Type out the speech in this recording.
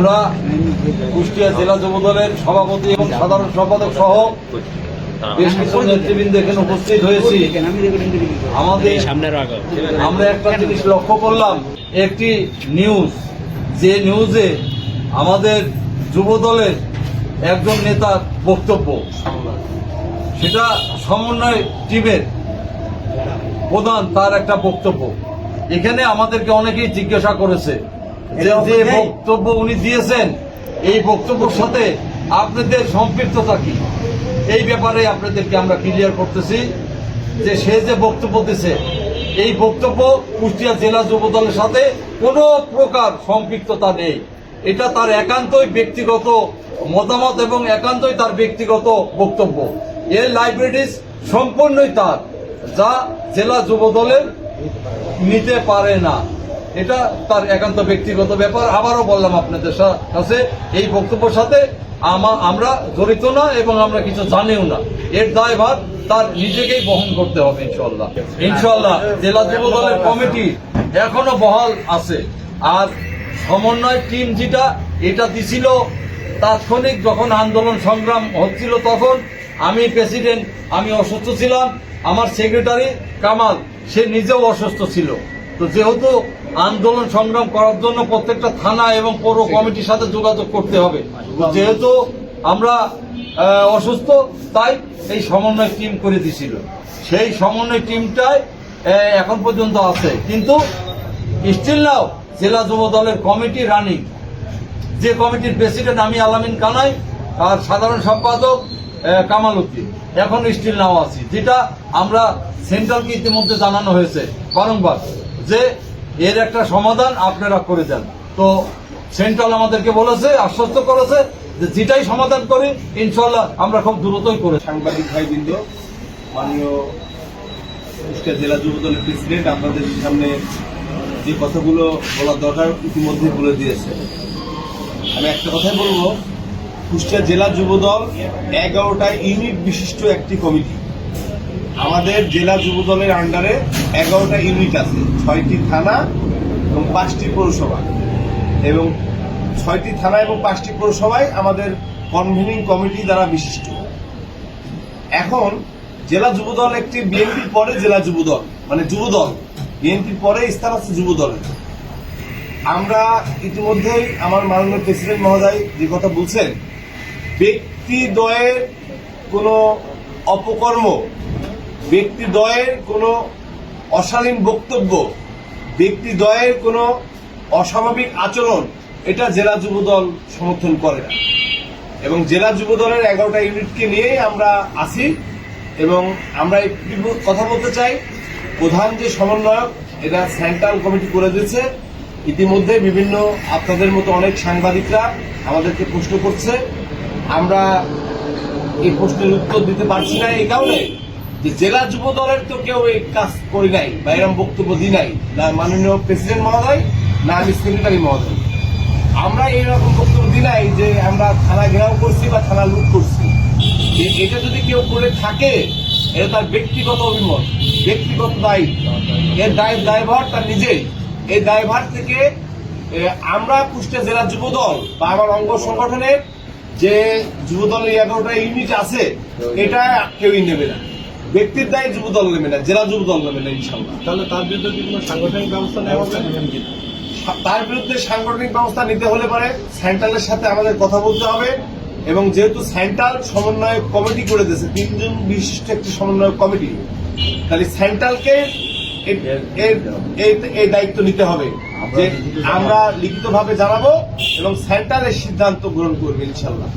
আমরা কুষ্টিয়া জেলা যুবদলের সভাপতি এবং সাধারণ সম্পাদক সহ বেশ কিছু নেতৃবৃন্দ এখানে উপস্থিত হয়েছি। আমাদের আমরা একটা জিনিস লক্ষ্য করলাম, একটি নিউজ। যে নিউজে আমাদের যুবদলের একজন নেতার বক্তব্য। সেটা সমন্বয় টিমের প্রধান তার একটা বক্তব্য। এখানে আমাদেরকে অনেকেই জিজ্ঞাসা করেছে যে বক্তব্য উনি দিয়েছেন এই বক্তব্যের সাথে আপনাদের সম্পৃক্ততা কি? এই ব্যাপারে আপনাদেরকে আমরা ক্লিয়ার করতেছি যে সে যে বক্তব্য দিছে এই বক্তব্য কুষ্টিয়া জেলা যুব দলের সাথে কোনো প্রকার সম্পৃক্ততা নেই। এটা তার একান্তই ব্যক্তিগত মতামত এবং একান্তই তার ব্যক্তিগত বক্তব্য। এর লাইব্রেরিজ সম্পূর্ণই তার যা জেলা যুব দলের নিতে পারে না। এটা তার একান্ত ব্যক্তিগত ব্যাপার। আবারও বললাম আপনাদের কাছে, এই বক্তব্যের সাথে আমরা জড়িত না এবং আমরা কিছু জানিও না। এর দায়ভার তার নিজেকেই বহন করতে হবে ইনশাল্লাহ ইনশাল্লাহ জেলা যুব দলের কমিটি এখনও বহাল আছে। আর সমন্বয় টিম যেটা, এটা দিছিল, তাৎক্ষণিক যখন আন্দোলন সংগ্রাম হচ্ছিল তখন, আমি প্রেসিডেন্ট, আমি অসুস্থ ছিলাম, আমার সেক্রেটারি কামাল, সে নিজেও অসুস্থ ছিল। তো যেহেতু আন্দোলন সংগ্রাম করার জন্য প্রত্যেকটা থানা এবং পৌর কমিটির সাথে যোগাযোগ করতে হবে। যেহেতু আমরা অসুস্থ তাই এই সমন্বয় টিম করে দিছিল। সেই সমন্বয় টিমটাই আহ, এখন পর্যন্ত আছে। কিন্তু স্টিল নাও জেলা যুব দলের কমিটি রানিং যে কমিটির প্রেসিডেন্ট আমি আলামিন কানাই আর সাধারণ সম্পাদক কামাল উদ্দিন। এখন স্টিল নাও আছি। যেটা আমরা সেন্ট্রালকে ইতিমধ্যে জানানো হয়েছে বারংবার। যে এর একটা সমাধান আপনারা করে দেন। তো সেন্ট্রাল আমাদেরকে বলেছে, আশ্বস্ত করেছে যে যেটাই সমাধান করি ইনশাল্লাহ আমরা খুব দ্রুতই করে সাংবাদিক ভাইবৃন্দ, মাননীয় কুষ্টিয়া জেলা যুব দলের প্রেসিডেন্ট, আপনাদের সামনে যে কথাগুলো বলার দরকার ইতিমধ্যে বলে দিয়েছে। আমি একটা কথাই বলব কুষ্টিয়া জেলা যুব দল এগারোটা ইউনিট বিশিষ্ট একটি কমিটি। আমাদের জেলা যুব দলের আন্ডারে এগারোটা ইউনিট আছে। ছয়টি থানা এবং পাঁচটি পৌরসভা। এবং ছয়টি থানা এবং পাঁচটি পৌরসভায় আমাদের কনভেনিং কমিটি দ্বারা বিশিষ্ট। এখন জেলা যুবদল একটি বিএনপির পরে জেলা যুবদল মানে যুবদল। বিএনপির পরে স্থান আছে যুবদলের। আমরা ইতিমধ্যেই আমার মাননীয় প্রেসিডেন্ট মহোদয় যে কথা বলছেন ব্যক্তিদ্বয়ের কোনো অপকর্ম ব্যক্তিদ্বয়ের কোনো অশালীন বক্তব্য ব্যক্তিদ্বয়ের কোনো অস্বাভাবিক আচরণ, এটা জেলা যুবদল সমর্থন করে না। এবং জেলা যুবদলের এগারোটা ইউনিটকে নিয়েই আমরা আসি এবং আমরা কথা বলতে চাই। প্রধান যে সমন্বয়ক, এটা সেন্ট্রাল কমিটি করে দিয়েছে। ইতিমধ্যে বিভিন্ন আপনাদের মতো অনেক সাংবাদিকরা আমাদেরকে প্রশ্ন করছে। আমরা এই প্রশ্নের উত্তর দিতে পারছি না এই কারণে। যে জেলা যুব দলের তো কেউ এই কাজ করি নাই বা এরকম বক্তব্য দিই নাই না মাননীয় প্রেসিডেন্ট মহোদয় না আমি সেক্রেটারি মহোদয়। আমরা এইরকম বক্তব্য দিই নাই যে আমরা থানা ঘেরাও করছি বা থানা লুট করছি। এটা যদি কেউ করে থাকে এটা তার ব্যক্তিগত অভিমত ব্যক্তিগত দায়ী এর দায় দায়ভার তার নিজেই এই দায়ভার থেকে আমরা কুষ্টিয়া জেলা যুব দল বা আমার অঙ্গ সংগঠনের যে যুব দলের এগারোটা ইউনিট আছে এটা কেউই নেবে না। ব্যক্তির দায় যুব দল নেবে না জেলা যুব দল নেবে না ইনশাল্লাহ তাহলে তার বিরুদ্ধে কি কোনো সাংগঠনিক ব্যবস্থা নেওয়া হবে? তার বিরুদ্ধে সাংগঠনিক ব্যবস্থা নিতে হলে পারে সেন্ট্রালের সাথে আমাদের কথা বলতে হবে এবং যেহেতু সেন্ট্রাল সমন্বয় কমিটি করে দিয়েছে তিনজন বিশিষ্ট একটি সমন্বয় কমিটি তাহলে সেন্ট্রালকে এই- এই দায়িত্ব নিতে হবে। যে আমরা লিখিতভাবে জানাব এবং সেন্ট্রালের সিদ্ধান্ত গ্রহণ করবে ইনশাল্লাহ